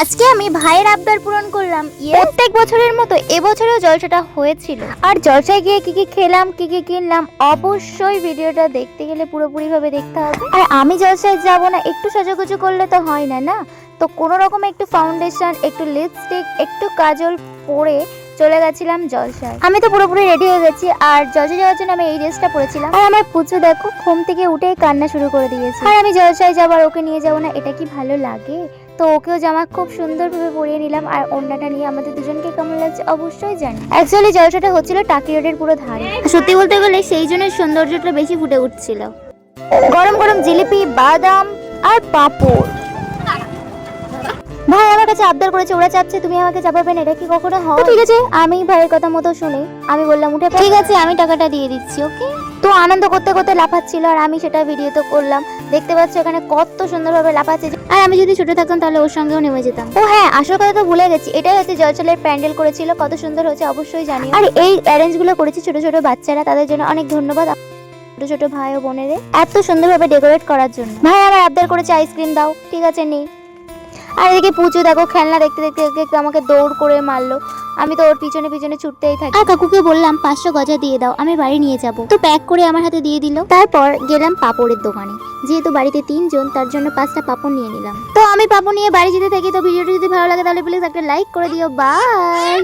আজকে আমি ভাইয়ের আবদার পূরণ করলাম। প্রত্যেক বছরের মতো এবছরেও জলসাটা হয়েছিল। আর জলসায় গিয়ে কি কি খেলাম, কি কি কিনলাম, অবশ্যই ভিডিওটা দেখতে গেলে পুরোপুরি ভাবে দেখতে হবে। আর আমি জলসায় যাব না, একটু সাজুগুজু করলে তো হয় না না? তো কোনো রকম একটু ফাউন্ডেশন একটু লিপস্টিক একটু কাজল পরে চলে গেছিলাম জলসায়। আমি তো পুরোপুরি রেডি হয়ে গেছি, আর জলসায় যাওয়ার জন্য আমি এই ড্রেসটা পরেছিলাম। আর আমার পুজো দেখো, ঘুম থেকে উঠে কান্না শুরু করে দিয়েছে। আর আমি জলসায় যাব আর ওকে নিয়ে যাব না, এটা কি ভালো লাগে? তো ওকেও জামা খুব সুন্দরভাবে পরিয়ে নিলাম আর ওড়নাটা নিয়ে আমাদের দুজনকে কেমন লাগছে অবশ্যই জানি। অ্যাকচুয়ালি জলসাটা হচ্ছিল টাকি রোডের পুরো ধারে। সত্যি বলতে গেলে সেই জন্য সৌন্দর্যটা বেশি ফুটে উঠছিল। গরম গরম জিলিপি বাদাম আর পাঁপড়। কাছে আবদার করেছে ওরা চাচ্ছে তুমি আমাকে চাপাবেন এটা কি কখনো হয়? ঠিক আছে আমি ভাইয়ের কথা মতো শুনে আমি বললাম উঠে ঠিক আছে আমি টাকাটা দিয়ে দিচ্ছি ওকে? তো আনন্দ করতে করতে লাফাচ্ছিল আর আমি সেটা ভিডিওতে করলাম। দেখতে পাচ্ছ এখানে কত সুন্দরভাবে লাফাচ্ছে। আর আমি যদি ছোট থাকতাম তাহলে ওর সঙ্গেও নেমে যেতাম। ও হ্যাঁ আসল কথা তো ভুলে গেছি এটাই হচ্ছে জলচলের প্যান্ডেল করেছিল কত সুন্দর হয়েছে অবশ্যই জানি। আর এই অ্যারেঞ্জগুলো করেছে ছোট ছোট বাচ্চারা তাদের জন্য অনেক ধন্যবাদ ছোট ছোট ভাই ও বোনেদের এত সুন্দরভাবে ডেকোরেট করার জন্য। ভাই আমার আবদার করেছে আইসক্রিম দাও। ঠিক আছে নেই আর এদিকে পুজো দেখো খেলনা দেখতে দেখতে দেখতে দেখতে আমাকে দৌড় করে মারলো। আমি তো ওর পিছনে পিছনে ছুটতেই থাকি। আর কাকুকে বললাম পাঁচশো গজা দিয়ে দাও আমি বাড়ি নিয়ে যাব। তো প্যাক করে আমার হাতে দিয়ে দিল। তারপর গেলাম পাপড়ের দোকানে। যেহেতু বাড়িতে তিনজন তার জন্য পাঁচটা পাপড় নিয়ে নিলাম। তো আমি পাপড় নিয়ে বাড়ি যেতে থাকি। তো ভিডিওটি যদি ভালো লাগে তাহলে প্লিজ একটা লাইক করে দিও। বাই